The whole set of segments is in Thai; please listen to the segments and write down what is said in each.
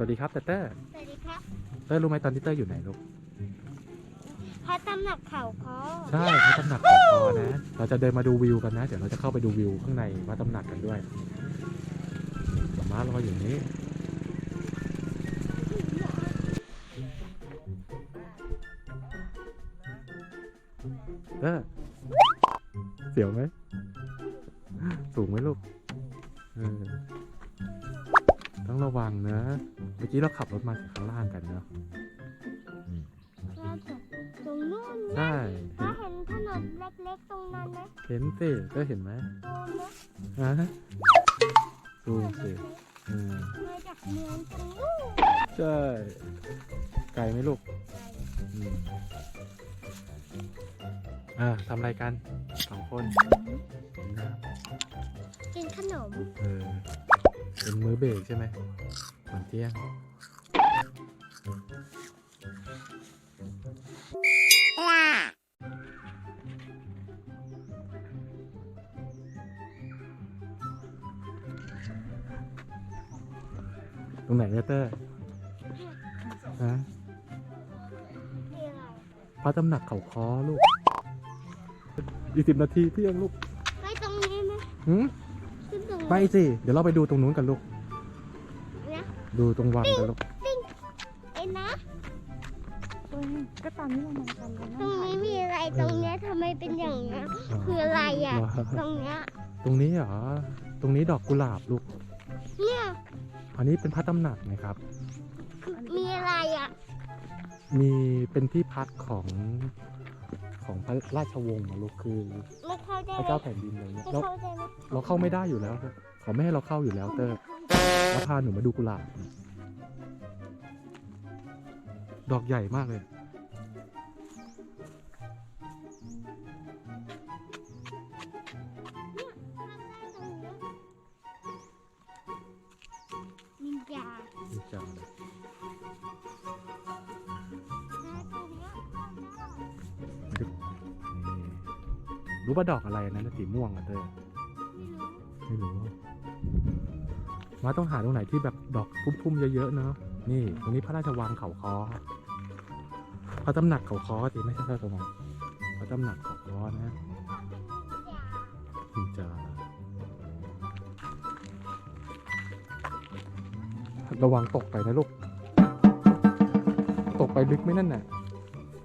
สวัสดีครับเตเต้สวัสดีครับเต้รู้ไหมตอนที่เต้อยู่ไหนลูกพระตำหนักเขาคอใช่พระตำหนักของพอนะ เราจะเดินมาดูวิวกันนะ เดี๋ยวเราจะเข้าไปดูวิวข้างในพระตำหนักกันด้วยม้ารออยู่นี้เออเสียวไหม สูงไหมลูกเออต้องระวังนะ เมื่อกี้เราขับรถมาจากข้างล่างกันเนาะเราจะตรงนู้นใช่ถ้าเห็นถนนเล็กๆตรงนั้นนะเห็นสิก็เห็นไหมตรงนะฮะซูมสิเออมาจากเมืองตรงนู้นใช่ไกลไหมลูกอืมอ่าทำอะไรกันสองคนนะกินขนมเออเป็นมื้อเบรกใช่ไหม ก่อนเที่ยงตรงไหนเนี่ยเตอร์ฮะมีอะไรพระตำหนักเขาคอลูกอีกสิบนาทีเที่ยงลูกไปตรงนี้ไหมหืม ขึ้นตรงไปสิ เดี๋ยวเราไปดูตรงนู้นกันลูกนะ ดูตรงวังกันลูกเอ็นนะก็ตอนนี้เรามากันแล้วตรงนี้มีอะไรตรงเนี้ยทำไมเป็นอย่างนี้นคืออะไรอะ ตรงเนี้ยตรงนี้เหรอ ตรงนี้ดอกกุหลาบลูก เนี่ยอันนี้เป็นพระตำหนักนะครับ มีอะไรอะมีเป็นที่พักของของพระราชวงศ์อะลูกคือไม่เข้าใจพระไหมเจ้าแผ่นดินอะไรเงี้ยไม่เราเข้าใจไหมเราเข้าไม่ได้อยู่แล้ว เขาไม่ให้เราเข้าอยู่แล้วเตอร์เราพาหนูมาดูกุหลาบดอกใหญ่มากเลยมียาดีจังเลยนะตรงเนี้ยนี่รู้ว่าดอกอะไรนะสีม่วงอะเตอร์ไม่รู้ไม่รู้ มาต้องหาตรงไหนที่แบบดอกพุ่มๆเยอะๆเนาะนี่ ตรงนี้พระราชวังเขาคอพระตำหนักเขาคอสิไม่ใช่พระราชวังพระตำหนักเขาคอนะยาคุณจะระวังตกไปนะลูก ตกไปลึกไหมนั่นน่ะ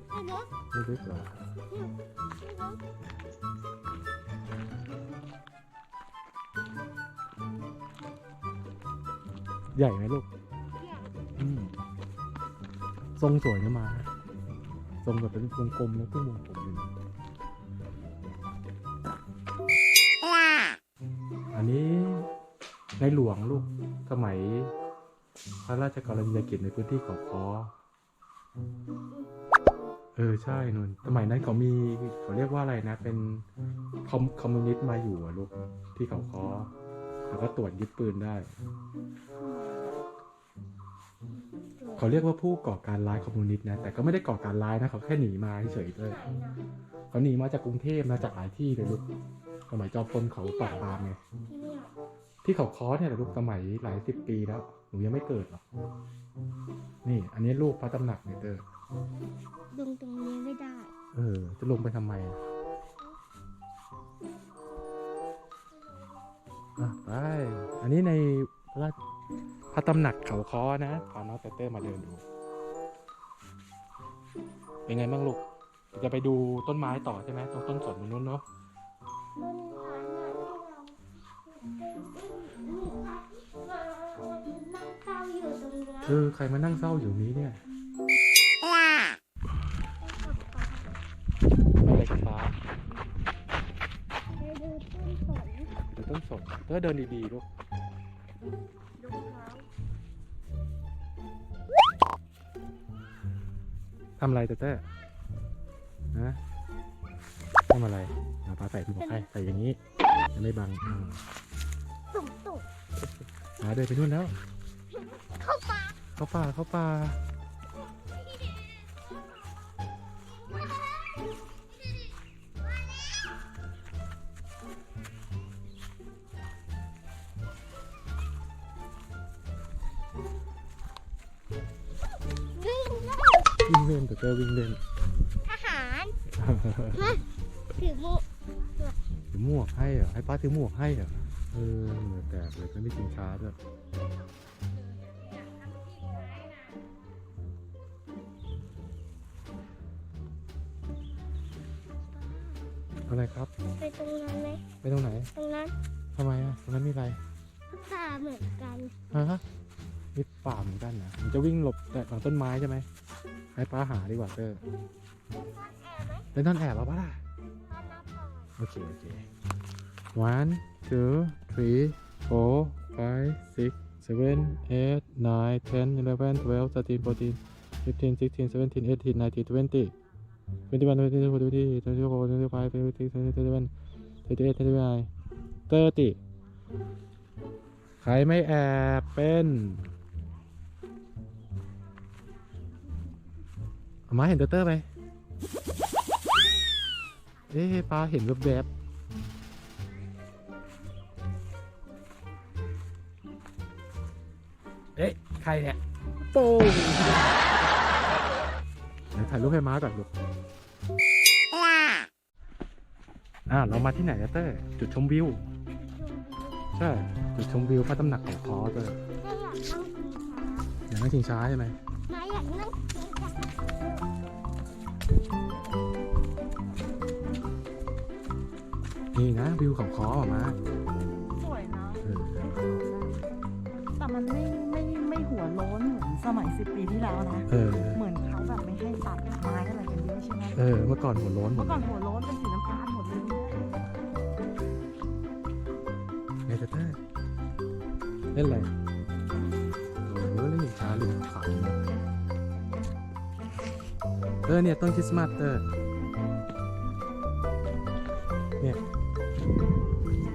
ไม่รู้ไม่ลึกเหรอ ใหญ่ไหมลูกอืมทรงสวยนะมา ทรงแบบเป็นวงกลมแล้วก็วงกลมเลยนะอันนี้ในหลวงลูกสมัย พระราชกรณียกิจในพื้นที่เขาคอเออใช่นนสมัยนั้นเขามีเขาเรียกว่าอะไรนะ เป็นคอมคอมมิวนิสต์มาอยู่อะลูกที่เขาคอ แล้วก็ตรวจยึดปืนได้ เขาเรียกว่าผู้ก่อการร้ายคอมมิวนิสต์นะ แต่ก็ไม่ได้ก่อการร้ายนะ เขาแค่หนีมาเฉยๆเลยไหนนะเขาหนีมาจากกรุงเทพมาจากหลายที่เลยลูก สมัยจอมพลเขาปราบปรามไง ที่เนี่ยที่เขาคอเนี่ยแหละลูกสมัยหลายสิบปีแล้ว หนูยังไม่เกิดหรอก นี่ อันนี้ลูกพระตำหนักเนี่ยเด้อลงตรงนี้ไม่ได้ เออ จะลงไปทำไม อะอะไป อันนี้ในพระราชพระตำหนักเขาคอนะพาน้องเตเต้มาเดินดู เป็นไงบ้างลูก จะไปดูต้นไม้ต่อใช่ไหมตรงต้นสนตรงนู้นเนาะต้นไม้น่ะที่เรานั่งเฝ้าอยู่ตรงเนี้ยเออใครมานั่งเศร้าอยู่นี้เนี่ย เตอเดินดีๆลูกดูเขาทำอะไรเต้เต้ฮะทำอะไรเอาปลาใส่ที่บอกให้ใส่อย่างนี้จะไม่บังอืมตุ่มตุ่มมาเดินไปนู่นแล้ว เข้าป่าเข้าป่าเข้าป่า วิ่งเล่นแต่เตอร์วิ่งเล่นทหารฮะถือมุถือหมวกให้เหรอให้ป้าถือหมวกให้เหรอเออเหมือนแตกเลยไม่มีชิงช้าด้วยอะไรครับ ไปตรงนั้นไหมไปตรงไหน ตรงนั้นทำไมอะตรงนั้นมีอะไรป่าเหมือนกันฮะมีป่าเหมือนกันนะมันจะวิ่งหลบแต่หลังต้นไม้ใช่ไหม ให้ป้าหาดีกว่าเตอร์แอบไหมเล่นต้นแอบแล้วปะล่ะป้านับก่อนโอเค โอเค one two three four five six seven eight nine ten eleven twelve thirteen fourteen fifteen sixteen seventeen eighteen nineteen twenty twenty one twenty two twenty twenty four twenty five twenty six twenty seven thirty eight thirty nine thirty ใครไม่แอบเป็น มาเห็นเตอร์เตอร์ไหมเอ๊ะปลาเห็นแวบๆเอ๊ะใครเนี่ยโป้งเดี๋ยวถ่ายรูปให้ม้าก่อนลูกอ่าเรามาที่ไหนอะเต้ยจุดชมวิว ใช่ จุดชมวิวพระตำหนักของคอเต้ยถ้าอยากนั่งกินช้าอยากนั่งชิงช้าใช่ไหม มาอยากนั่งกินช้า นี่นะวิวของคอออกมาสวยนะเออแต่มันไม่ไม่ไม่หัวโล้นเหมือนสมัยสิบปีที่แล้วนะ เออ เหมือนเขาแบบไม่ให้ตัดไม้อะไรกันเยอะใช่ไหมเออ เมื่อก่อนหัวโล้นหมเมื่ดอก่อนหัวโล้นเป็นสีน้ำตาลหมดเลยไงเต้ยเล่นอะไรโอ้โหเล่นชิงช้าริมเขา เออเนี่ยต้นคริสต์มาสเตอร์เนี่ย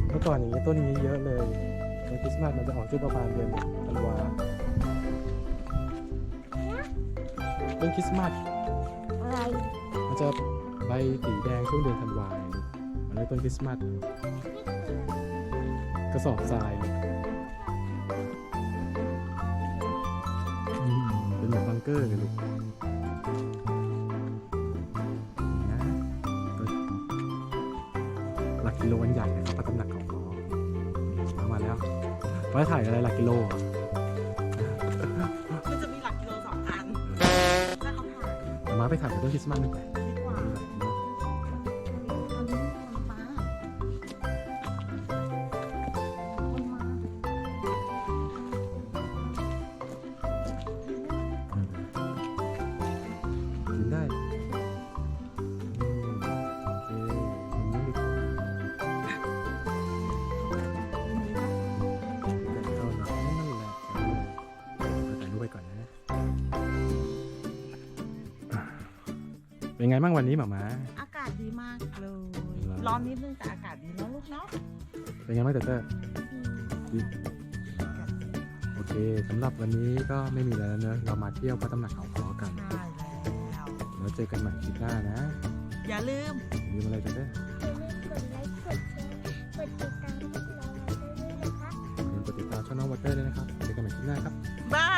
เมื่อก่อนอย่างนี้ต้นนี้เยอะเลยต้นคริสต์มาสมันจะออกช่วงประมาณเดือนธันวาต้นคริสต์มาสอะไรมันจะใบสีแดงช่วงเดือนธันวามันเรียกต้นคริสต์มาสกระสอบทรายเป็นเหมือนบังเกอร์เลยลูก กกิโลอันใหญ่นะครับพระตำหนักของพอเอามาแล้วไว้ถ่ายอะไรหลักกิโลเหรอมันจะมีหลักกิโลสองอันถ้าเขาถ่ายเอามาไปถ่ายกับต้นคริสต์มาสดีกว่าดี เป็นไงบ้างวันนี้หมามาอากาศดีมากเลยเหรอร้อนนิดนึงแต่อากาศดีเนอะลูกเนาะเป็นไงบ้างเตอร์เตอร์ดีอากาศดีโอเคสำหรับวันนี้ก็ไม่มีอะไรแล้วเนอะเรามาเที่ยวพระตำหนักเขาคอกันใช่แล้วแล้วเจอกันใหม่คลิปหน้านะ อย่าลืมอย่าลืมอะไรเตอร์เตอร์อย่าลืมกดไลค์กดแชร์กดติดตามพวกเราไว้ด้วยนะคะอย่าลืมกดติดตามช่องน้องวอเตอร์ด้วยนะครับเจอกันใหม่คลิปหน้าครับ บาย